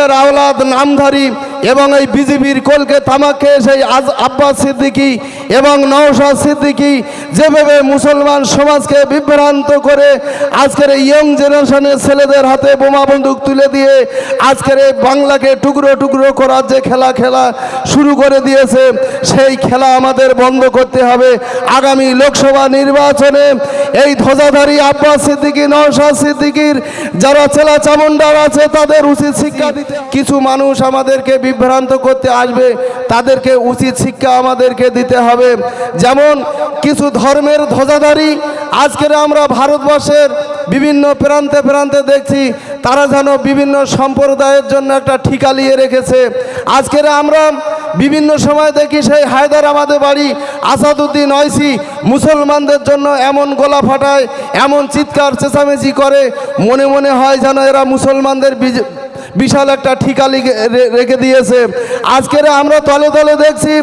পীরের আওলাদ নামধারী এবং এই বিজেপির কোলকে তামাক খেয়ে সেই আজ আব্বাস সিদ্দিকী এবং নওশাদ সিদ্দিকী যেভাবে মুসলমান সমাজকে বিভ্রান্ত করে আজকের ইয়ং জেনারেশনের ছেলেদের হাতে বোমা বন্দুক তুলে দিয়ে আজকের এই বাংলাকে টুকরো টুকরো করার যে খেলা খেলা শুরু করে দিয়েছে, সেই খেলা আমাদের বন্ধ করতে হবে। আগামী লোকসভা নির্বাচনে এই ধ্বজাধারী আব্বাস সিদ্দিকী, নওশাদ সিদ্দিকীর যারা চেলা চামুন্ডার আছে, তাদের উচিত শিক্ষা দিতে কিছু মানুষ আমাদেরকে বিভ্রান্ত করতে আসবে, তাদেরকে উচিত শিক্ষা আমাদেরকে দিতে হবে। যেমন কিছু ধর্মের ধ্বজাধারী, আজকের আমরা ভারতবর্ষের বিভিন্ন প্রান্তে প্রান্তে দেখছি, তারা যেন বিভিন্ন সম্প্রদায়ের জন্য একটা ঠিকা নিয়ে রেখেছে। আজকের আমরা বিভিন্ন সময় দেখি সেই হায়দ্রাবাদে বাড়ি, আসাদুদ্দিন ঐসি মুসলমানদের জন্য এমন গোলা ফাটায়, এমন চিৎকার চেঁচামেচি করে, মনে মনে হয় যেন এরা মুসলমানদের বিশাল একটা ঠিকা রেখে দিয়েছে। আজকের আমরা তলে তলে দেখছি,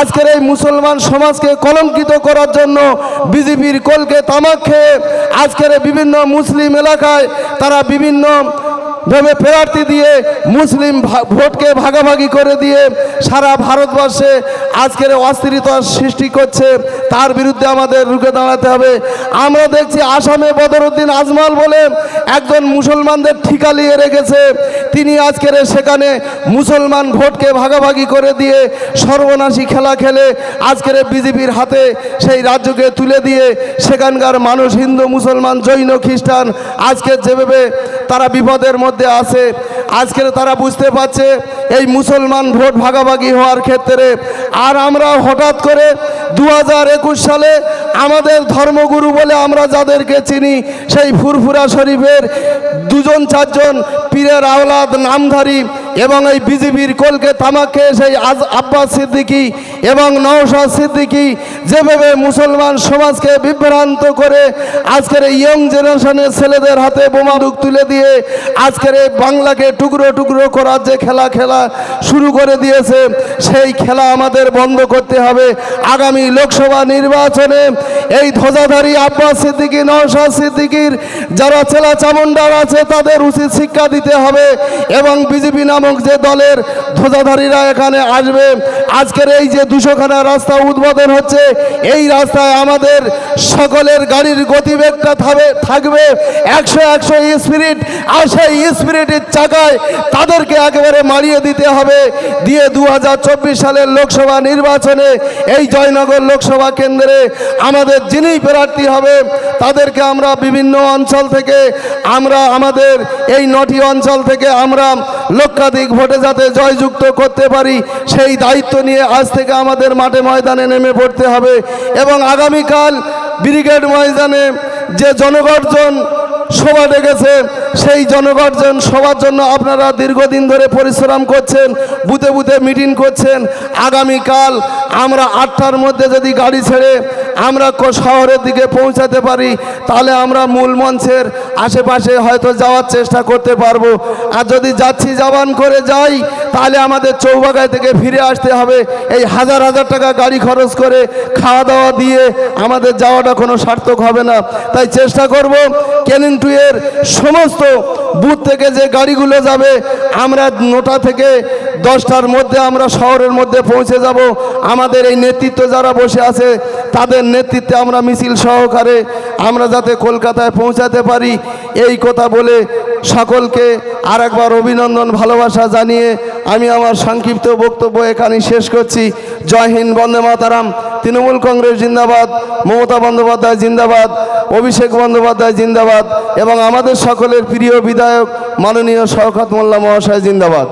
আজকের এই মুসলমান সমাজকে কলঙ্কিত করার জন্য বিজেপির কলকে তামাক খেয়ে আজকের বিভিন্ন মুসলিম এলাকায় তারা বিভিন্ন ভাবে প্রার্থী দিয়ে মুসলিম ভোটকে ভাগাভাগি করে দিয়ে সারা ভারতবর্ষে আজকের অস্থিরতার সৃষ্টি করছে, তার বিরুদ্ধে আমাদের রুখে দাঁড়াতে হবে। আমরা দেখছি আসামে বদরুদ্দিন আজমাল বলে একজন মুসলমানদের ঠিকা নিয়ে রেখেছে। তিনি আজকের সেখানে মুসলমান ভোটকে ভাগাভাগি করে দিয়ে সর্বনাশী খেলা খেলে আজকের বিজেপির হাতে সেই রাজ্যকে তুলে দিয়ে সেখানকার মানুষ হিন্দু, মুসলমান, জৈন, খ্রিস্টান আজকে যেভাবে তারা বিপদের মধ্যে আছে। আজকের তারা বুঝতে পারছে এই মুসলমান ভোট ভাগাভাগি হওয়ার ক্ষেত্রে আর আমরা হঠাৎ করে দু হাজার একুশ সালে আমাদের ধর্মগুরু বলে আমরা যাদেরকে চিনি, সেই ফুরফুরা শরীফের দুজন চারজন পীরের আওলাদ নামধারী এবং এই বিজেপির কলকে তামাক সেই আজ আব্বাস সিদ্দিকী এবং নওশাদ সিদ্দিকী যেভাবে মুসলমান সমাজকে বিভ্রান্ত করে আজকের এই ইয়ং জেনারেশনের ছেলেদের হাতে বোমা দুক তুলে দিয়ে আজকের এই বাংলাকে টুকরো টুকরো করার যে খেলা খেলা শুরু করে দিয়েছে। সেই খেলা আমাদের বন্ধ করতে হবে। আগামী লোকসভা নির্বাচনে এই ধ্বজাধারী আব্বাস সিদ্দিকী, নওশাদ সিদ্দিকীর যারা চেলা চামুন্ডার আছে, তাদের উচিত শিক্ষা দিতে হবে এবং বিজেপি নামক যে দলের ধ্বজাধারীরা এখানে আসবে, আজকের এই যে দুশোখানা রাস্তা উদ্বোধন হচ্ছে, এই রাস্তায় আমাদের সকলের গাড়ির গতিবেগটা থাকবে। একশো একশো স্পিরিট, আর সেই স্পিরিটের চাকায় তাদেরকে একেবারে মারিয়ে দিতে হবে। দিয়ে দু হাজার চব্বিশ সালের লোকসভা নির্বাচনে এই জয়নগর লোকসভা কেন্দ্রে আমাদের যিনি প্রার্থী হবে, তাদেরকে আমরা বিভিন্ন অঞ্চল থেকে আমরা আমাদের এই নটি অঞ্চল থেকে আমরা লক্ষাধিক ভোটে যাতে জয়যুক্ত করতে পারি, সেই দায়িত্ব নিয়ে আজ থেকে আমাদের মাঠে ময়দানে নেমে পড়তে হবে। এবং আগামীকাল ব্রিগেড ময়দানে যে জনগর্জন সভা ডেকেছে সেই জনগর্জন সবার জন্য আপনারা দীর্ঘদিন ধরে পরিশ্রম করছেন, বুথে বুথে মিটিং করছেন। আগামীকাল আমরা আটটার মধ্যে যদি গাড়ি ছেড়ে আমরা শহরের দিকে পৌঁছাতে পারি, তাহলে আমরা মূল মঞ্চের আশেপাশে হয়তো যাওয়ার চেষ্টা করতে পারব। আর যদি যাচ্ছি যাবান করে যাই তাহলে আমাদের চৌবাগায় থেকে ফিরে আসতে হবে। এই হাজার হাজার টাকা গাড়ি খরচ করে খাওয়া দাওয়া দিয়ে আমাদের যাওয়াটা কোনো সার্থক হবে না। তাই চেষ্টা করব ক্যানিং টু এর সমস্ত বুথ থেকে যে গাড়িগুলো যাবে, আমরা নটা থেকে দশটার মধ্যে আমরা শহরের মধ্যে পৌঁছে যাব। আমাদের এই নেতৃত্ব যারা বসে আছে, তাদের নেতৃত্বে আমরা মিছিল সহকারে আমরা যাতে কলকাতায় পৌঁছাতে পারি। এই কথা বলে সকলকে আর একবার অভিনন্দন, ভালোবাসা জানিয়ে আমি আমার সংক্ষিপ্ত বক্তব্য এখানে শেষ করছি। জয় হিন্দ, বন্দে মাতারাম। তৃণমূল কংগ্রেস জিন্দাবাদ, মমতা বন্দ্যোপাধ্যায় জিন্দাবাদ, অভিষেক বন্দ্যোপাধ্যায় জিন্দাবাদ এবং আমাদের সকলের প্রিয় বিধায়ক মাননীয় শওকত মোল্লা মহাশয় জিন্দাবাদ।